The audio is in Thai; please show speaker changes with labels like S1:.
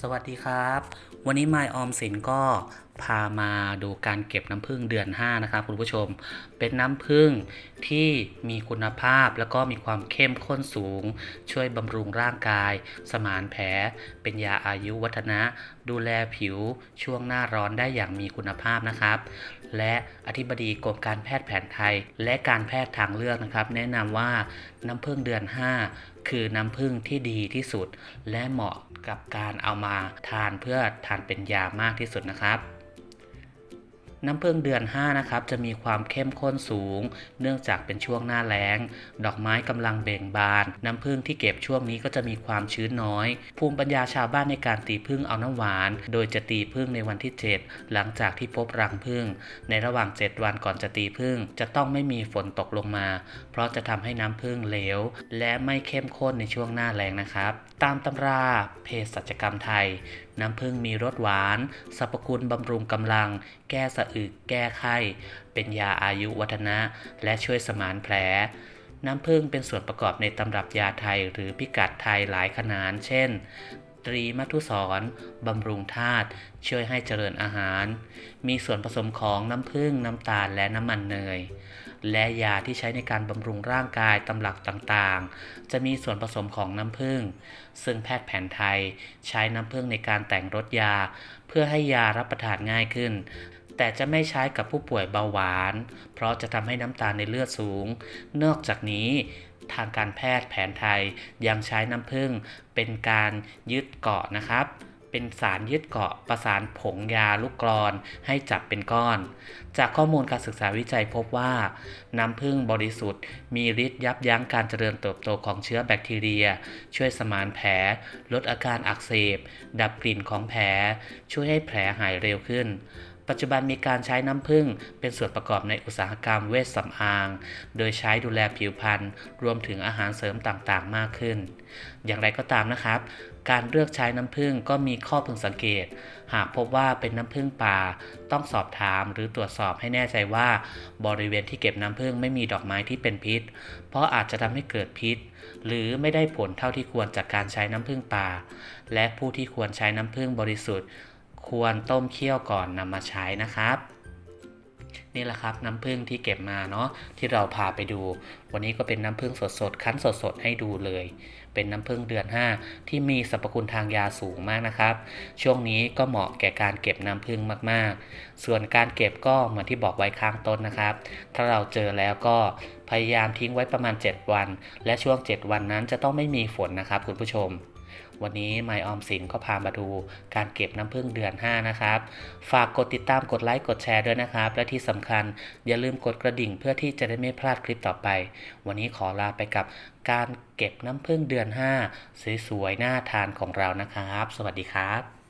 S1: สวัสดีครับ วันนี้มายออมสินก็พามาดูการเก็บน้ำผึ้งเดือน 5 นะครับคุณผู้ชม เป็นน้ำผึ้งที่มีคุณภาพแล้วก็มีความเข้มข้นสูง ช่วยบำรุงร่างกาย สมานแผล เป็นยาอายุวัฒนะ ดูแลผิวช่วงหน้าร้อนได้อย่างมีคุณภาพนะครับ และอธิบดีกรมการแพทย์แผนไทย และการแพทย์ทางเลือกนะครับ แนะนำว่าน้ำผึ้งเดือน 5คือน้ำผึ้งที่ดีที่สุด และเหมาะกับการเอามาทานเพื่อทานเป็นยามากที่สุดนะครับ น้ำผึ้งเดือน 5 นะครับ จะมีความเข้มข้นสูง เนื่องจากเป็นช่วงหน้าแล้ง ดอกไม้กำลังเบ่งบาน น้ำผึ้งที่เก็บช่วงนี้ก็จะมีความชื้นน้อย ภูมิปัญญาชาวบ้านในการตีผึ้งเอาน้ำหวาน โดยจะตีผึ้งในวันที่ 7 หลังจากที่พบรังผึ้งในระหว่าง 7 วันก่อนจะตีผึ้งจะต้องไม่มีฝนตกลงมา เพราะจะทำให้น้ำผึ้งเหลว และไม่เข้มข้นในช่วงหน้าแล้งนะครับ ตามตำราเภสัชกรรมไทย น้ำผึ้งมีรสหวาน สรรพคุณบำรุงกำลัง แก้สะอึกแก้ไข้ เป็นยาอายุวัฒนะ และช่วยสมานแผล น้ำผึ้งเป็นส่วนประกอบในตำรับยาไทยหรือพิกัดไทยหลายขนาดเช่น ตรีมัทุสรบำรุงธาตุ ช่วยให้เจริญอาหาร มีส่วนผสมของน้ำผึ้ง น้ำตาล และน้ำมันเนยและยาที่ใช้ในการบำรุงร่างกายตำรับต่างๆ จะมีส่วนผสมของน้ำผึ้ง ซึ่งแพทย์แผนไทยใช้น้ำผึ้งในการแต่งรสยา เพื่อให้ยารับประทานง่ายขึ้น แต่จะไม่ใช้กับผู้ป่วยเบาหวาน เพราะจะทำให้น้ำตาลในเลือดสูง นอกจากนี้ทางการแพทย์แผนไทยยังใช้น้ำผึ้งเป็นการยึดเกาะนะครับ เป็นสารยึดเกาะประสานผงยาลูกกรอนให้จับเป็นก้อน จากข้อมูลการศึกษาวิจัยพบว่า น้ำผึ้งบริสุทธิ์ มีฤทธิ์ยับยั้งการเจริญเติบโตของเชื้อแบคทีเรีย ช่วยสมานแผล ลดอาการอักเสบ ดับกลิ่นของแผล ช่วยให้แผลหายเร็วขึ้น ปัจจุบันมีการใช้น้ำผึ้งเป็นส่วนประกอบในอุตสาหกรรมเวชสำอาง โดยใช้ดูแลผิวพรรณรวมถึงอาหารเสริมต่างๆ มากขึ้น อย่างไรก็ตามนะครับ การเลือกใช้น้ำผึ้งก็มีข้อพึงสังเกต หากพบว่าเป็นน้ำผึ้งป่า ต้องสอบถามหรือตรวจสอบให้แน่ใจว่า บริเวณที่เก็บน้ำผึ้งไม่มีดอกไม้ที่เป็นพิษ เพราะอาจจะทำให้เกิดพิษ หรือไม่ได้ผลเท่าที่ควรจากการใช้น้ำผึ้งป่า และผู้ที่ควรใช้น้ำผึ้งบริสุทธิ์ ควรต้มเคี่ยวก่อนนำมาใช้นะครับ นี่แหละครับน้ำผึ้งที่เก็บมาเนาะที่เราพาไปดู วันนี้ก็เป็นน้ำผึ้งสดๆคั้นสดๆให้ดูเลย เป็นน้ำผึ้งเดือน 5 ที่มีสรรพคุณทางยาสูงมากนะครับ ช่วงนี้ก็เหมาะแก่การเก็บน้ำผึ้งมากๆ ส่วนการเก็บก็เหมือนที่บอกไว้ข้างต้นนะครับ ถ้าเราเจอแล้วก็พยายามทิ้งไว้ประมาณ 7 วัน และช่วง 7 วันนั้นจะต้องไม่มีฝนนะครับคุณผู้ชม วันนี้ไมออมสินก็พามาดูการเก็บน้ำผึ้งเดือน 5 นะครับ ฝากกดติดตามกดไลค์กดแชร์ด้วยนะครับ และที่สำคัญอย่าลืมกดกระดิ่งเพื่อที่จะได้ไม่พลาดคลิปต่อไป วันนี้ขอลาไปกับการเก็บน้ำผึ้งเดือน 5 สวยๆน่าทานของเรานะครับ สวัสดีครับ